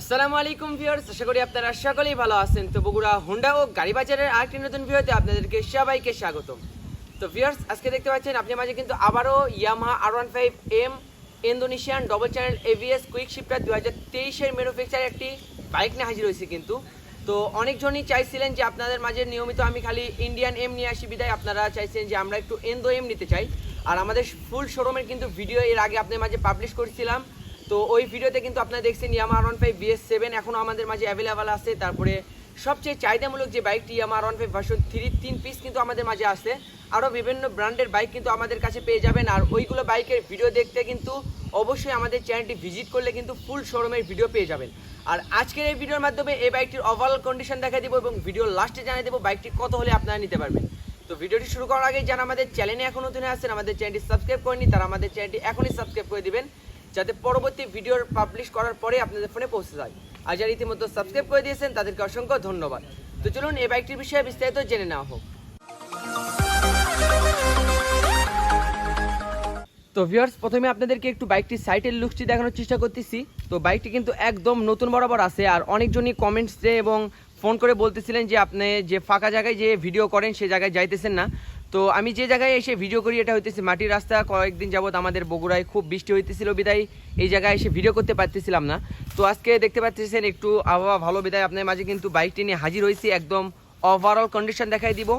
আসসালামু আলাইকুম ভিউয়ার্স, আশা করি আপনারা সকলেই ভালো আছেন। তো বগুড়া, হোন্ডা ও গাড়ি বাজারের আরেকটি নতুন ভিডিওতে আপনাদেরকে সবাইকে স্বাগতম। তো ভিউয়ার্স, আজকে দেখতে পাচ্ছেন আপনার মাঝে কিন্তু আবারও Yamaha R one five M Indonesian double channel ABS quick shifter দু হাজার তেইশের ম্যানুফ্যাকচার একটি বাইক নিয়ে হাজির হয়েছে কিন্তু। তো অনেকজনই চাইছিলেন যে আপনাদের মাঝে নিয়মিত আমি খালি ইন্ডিয়ান এম নিয়ে আসি, বিদায় আপনারা চাইছেন যে আমরা একটু এন্দো এম নিতে চাই। আর আমাদের ফুল শোরুমের কিন্তু ভিডিও এর আগে আপনাদের মাঝে পাবলিশ করেছিলাম। তো ওই ভিডিওতে কিন্তু আপনারা দেখছেন Yamaha one five BS seven এখনও আমাদের মাঝে অ্যাভেলেবেল আছে। তারপরে সবচেয়ে চাহিদামূলক যে বাইকটি Yamaha one five version three তিন পিস কিন্তু আমাদের মাঝে আছে। আরও বিভিন্ন ব্র্যান্ডের বাইক কিন্তু আমাদের কাছে পেয়ে যাবেন। আর ওইগুলো বাইকের ভিডিও দেখতে কিন্তু অবশ্যই আমাদের চ্যানেলটি ভিজিট করলে কিন্তু ফুল শোরুমের ভিডিও পেয়ে যাবেন। আর আজকের এই ভিডিওর মাধ্যমে এই বাইকটির ওভারঅল কন্ডিশন দেখা দিব এবং ভিডিও লাস্টে জানিয়ে দেবো বাইকটি কত হলে আপনারা নিতে পারবেন। তো ভিডিওটি শুরু করার আগে যারা আমাদের চ্যানেলে এখন নতুন আছেন, আমাদের চ্যানেলটি সাবস্ক্রাইব করেনি তারা আমাদের চ্যানেলটি এখনই সাবস্ক্রাইব করে দিবেন। যাতে পরবর্তী ভিডিওর পাবলিশ করার পরে আপনাদের ফোনে পৌঁছে যায়। আর যারা ইতিমধ্যে সাবস্ক্রাইব করে দিয়েছেন, তাদেরকে অসংখ্য ধন্যবাদ। তো চলুন এই বাইকটির বিষয়ে বিস্তারিত জেনে নেওয়া হোক। তো ভিউয়ার্স প্রথমে আপনাদেরকে একটু বাইকটির সাইটের লুকটি দেখানোর চেষ্টা করতেছি। তো বাইকটি কিন্তু একদম নতুন বরাবর আছে, আর অনেকজনই কমেন্টসে এবং ফোন করে বলতেছিলেন যে আপনি যে ফাঁকা জায়গায় যে ভিডিও করেন, সে জায়গায় যাইতেছেন না। তো আমি যে জায়গায় এসে ভিডিও করি, এটা হইতেছে মাটির রাস্তা। কয়েকদিন যাবত আমাদের বগুড়ায় খুব বৃষ্টি হইতেছিল, বিদায় এই জায়গায় এসে ভিডিও করতে পারতেছিলাম না। তো আজকে দেখতে পাচ্ছেন একটু আবহাওয়া ভালো, বিদায় আপনার মাঝে কিন্তু বাইকটি নিয়ে হাজির হয়েছি, একদম ওভারঅল কন্ডিশন দেখাই দিব।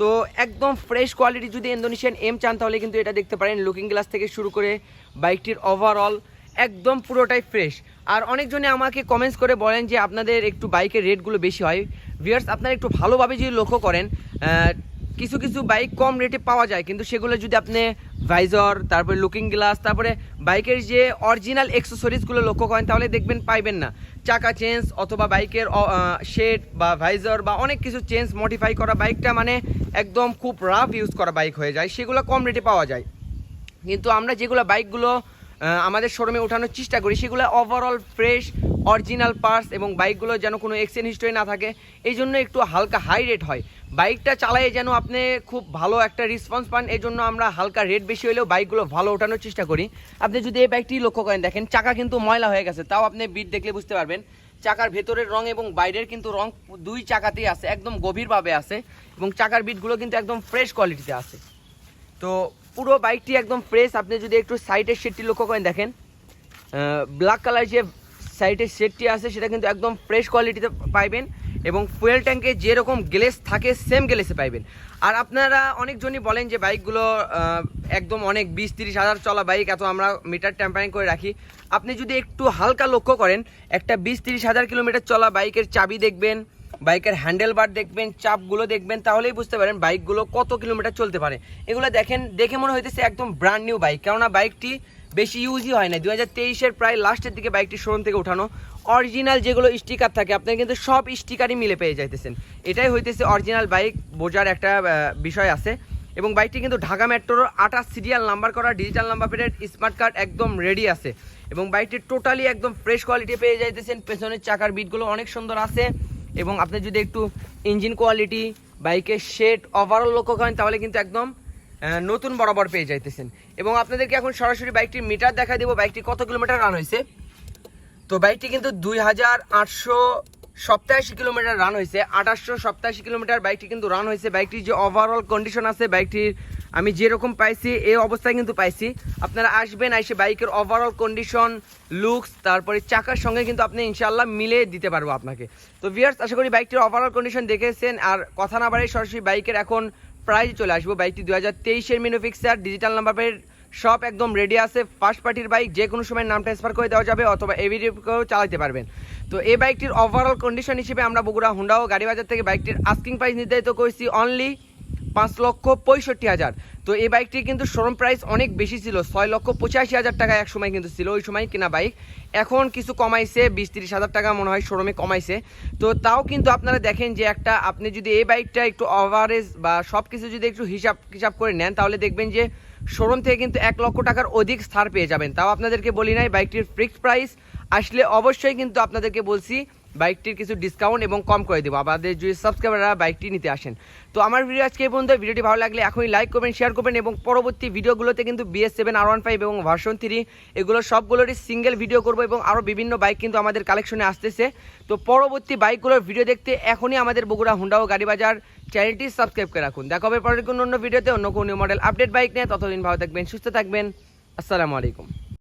তো একদম ফ্রেশ কোয়ালিটি যদি ইন্দোনেশিয়ান এম চান, তাহলে কিন্তু এটা দেখতে পারেন লুকিং গ্লাস থেকে শুরু করে বাইকটির ওভারঅল একদম পুরোটাই ফ্রেশ আর অনেকজনে আমাকে কমেন্টস করে বলেন যে আপনাদের একটু বাইকের রেটগুলো বেশি হয়। ভিয়ার্স আপনারা একটু ভালোভাবে যদি লক্ষ্য করেন কিছু কিছু বাইক কম রেটে পাওয়া যায়, কিন্তু সেগুলো যদি আপনি ভাইজর তারপরে লুকিং গ্লাস তারপরে বাইকের যে অরিজিনাল এক্সেসরিজগুলো লক্ষ্য করেন, তাহলে দেখবেন পাইবেন না। চাকা চেঞ্জ অথবা বাইকের শেড বা ভাইজর বা অনেক কিছু চেঞ্জ মডিফাই করা বাইকটা মানে একদম খুব রাফ ইউজ করা বাইক হয়ে যায়, সেগুলো কম রেটে পাওয়া যায়। কিন্তু আমরা যেগুলো বাইকগুলো আমাদের শোরুমে ওঠানোর চেষ্টা করি, সেগুলো ওভারঅল ফ্রেশ অরিজিনাল পার্টস এবং বাইকগুলো যেন কোনো এক্সচেঞ্জ হিস্টরি না থাকে, এই জন্য একটু হালকা হাই রেট হয়। বাইকটা চালায় যেন আপনি খুব ভালো একটা রেসপন্স পান, এই জন্য আমরা হালকা রেট বেশি হলেও বাইকগুলো ভালো ওঠানোর চেষ্টা করি। আপনি যদি এই বাইকটি লক্ষ্য করেন, দেখেন চাকা কিন্তু ময়লা হয়ে গেছে, তাও আপনি বিট দেখলে বুঝতে পারবেন। চাকার ভেতরের রং এবং বাইরের কিন্তু রং দুই চাকাতেই আছে, একদম গভীরভাবে আছে এবং চাকার বিটগুলো কিন্তু একদম ফ্রেশ কোয়ালিটিতে আছে। তো পুরো বাইকটি একদম ফ্রেশ আপনি যদি একটু সাইডের শেডটি লক্ষ্য করেন, দেখেন ব্ল্যাক কালার যে সাইডের সেটটি আছে, সেটা কিন্তু একদম ফ্রেশ কোয়ালিটিতে পাইবেন এবং ফুয়েল ট্যাঙ্কে যেরকম গ্লেস থাকে সেম গ্লেসে পাইবেন। আর আপনারা অনেকজনই বলেন যে বাইকগুলো একদম অনেক বিশ তিরিশ হাজার চলা বাইক এত আমরা মিটার ট্যাম্পারিং করে রাখি। আপনি যদি একটু হালকা লক্ষ্য করেন, একটা বিশ তিরিশ হাজার কিলোমিটার চলা বাইকের চাবি দেখবেন বাইকের হ্যান্ডেল বার দেখবেন, চাপগুলো দেখবেন, তাহলেই বুঝতে পারেন বাইকগুলো কত কিলোমিটার চলতে পারে। এগুলো দেখেন, দেখে মনে হইতেছে একদম ব্র্যান্ড নিউ বাইক কেননা বাইকটি বেশি ইউজই হয় না দু হাজার তেইশের প্রায় লাস্টের দিকে বাইকটি শোরুম থেকে উঠানো অরিজিনাল যেগুলো স্টিকার থাকে আপনার কিন্তু সব স্টিকারই মিলে পেয়ে যাইতেছেন। এটাই হইতেছে অরিজিনাল বাইক বোঝার একটা বিষয় আছে। এবং বাইকটি কিন্তু ঢাকা মেট্রোর আঠাশ সিরিয়াল নাম্বার করা digital number plate smart card একদম রেডি আছে। এবং বাইকটি টোটালি একদম ফ্রেশ কোয়ালিটি পেয়ে যাইতেছেন। পেছনের চাকার বিটগুলো অনেক সুন্দর আছে। এবং আপনি যদি একটু ইঞ্জিন কোয়ালিটি বাইকের শেড ওভারঅল লক্ষ্য করেন, তাহলে কিন্তু একদম নতুন বরাবর পেয়ে যাইতেছেন। এবং আপনাদেরকে এখন সরাসরি বাইকটির মিটার দেখা দেবো, বাইকটি কত কিলোমিটার রান হয়েছে। তো বাইকটি কিন্তু দুই হাজার আটশো সপ্তাশি কিলোমিটার রান হয়েছে আঠাশশো সপ্তাশি কিলোমিটার বাইকটি কিন্তু রান হয়েছে। বাইকটির যে ওভারঅল কন্ডিশন আছে, বাইকটির আমি যেরকম পাইছি এই অবস্থায় কিন্তু পাইছি। আপনারা আসবেন, এসে বাইকের ওভারঅল কন্ডিশন লুকস তারপরে চাকার সঙ্গে কিন্তু আপনি ইনশাল্লাহ মিলে দিতে পারব আপনাকে। তো ভিয়ার্স আশা করি বাইকটির ওভারঅল কন্ডিশন দেখেছেন। আর কথা না বাড়াই সরাসরি বাইকের এখন প্রাইজ চলে আসব। বাইকটি দু হাজার তেইশের মিনোফিক্সার ডিজিটাল নাম্বার প্লেট সব একদম রেডি আছে। ফার্স্ট পার্টির বাইক যে কোনো সময় নাম ট্রান্সফার করে দেওয়া যাবে অথবা এভিডিও চালাতে পারবেন। তো এই বাইকটির ওভারঅল কন্ডিশন হিসেবে আমরা বগুড়া, হুন্ডা ও গাড়ি বাজার থেকে বাইকটির আস্কিং প্রাইস নির্ধারিত করেছি অনলি পাঁচ লক্ষ পঁয়ষট্টি হাজার। তো এই বাইকটি কিন্তু শোরুম প্রাইস অনেক বেশি ছিল, ছয় লক্ষ পঁচাশি হাজার টাকা এক সময় কিন্তু ছিল, ওই সময় কিনা বাইক। এখন কিছু কমাইছে, বিশ তিরিশ হাজার টাকা মনে হয় শোরুমে কমাইছে। তো তাও কিন্তু আপনারা দেখেন যে একটা, আপনি যদি এই বাইকটা একটু ওভারেজ বা সব কিছু যদি একটু হিসাব হিসাব করে নেন, তাহলে দেখবেন যে শোরুম থেকে কিন্তু এক লক্ষ টাকার অধিক ছাড় পেয়ে যাবেন। তাও আপনাদেরকে বলি নাই, বাইকটির ফিক্সড প্রাইস আসলে অবশ্যই কিন্তু আপনাদেরকে বলছি বাইকটির কিছু ডিসকাউন্ট এবং কম করে দেবো। আমাদের যদি সাবস্ক্রাইবাররা বাইকটি নিতে আসেন। তো আমার ভিডিও আজকে এই পর্যন্ত ভিডিওটি ভালো লাগলে এখনই লাইক করবেন শেয়ার করবেন এবং পরবর্তী ভিডিওগুলোতে কিন্তু BS seven R one five এবং ভার্সন থ্রি এগুলো সবগুলোরই সিঙ্গেল ভিডিও করব এবং আরও বিভিন্ন বাইক কিন্তু আমাদের কালেকশনে আসতেছে। তো পরবর্তী বাইকগুলোর ভিডিও দেখতে এখনই আমাদের বগুড়া হুন্ডা ও গাড়ি বাজার চ্যানেলটি সাবস্ক্রাইব করে রাখুন। দেখা হবে পরের কোনো অন্য ভিডিওতে অন্য কোনো মডেল আপডেট বাইক নিয়ে। ততদিন ভালো থাকবেন, সুস্থ থাকবেন। আসসালামু আলাইকুম।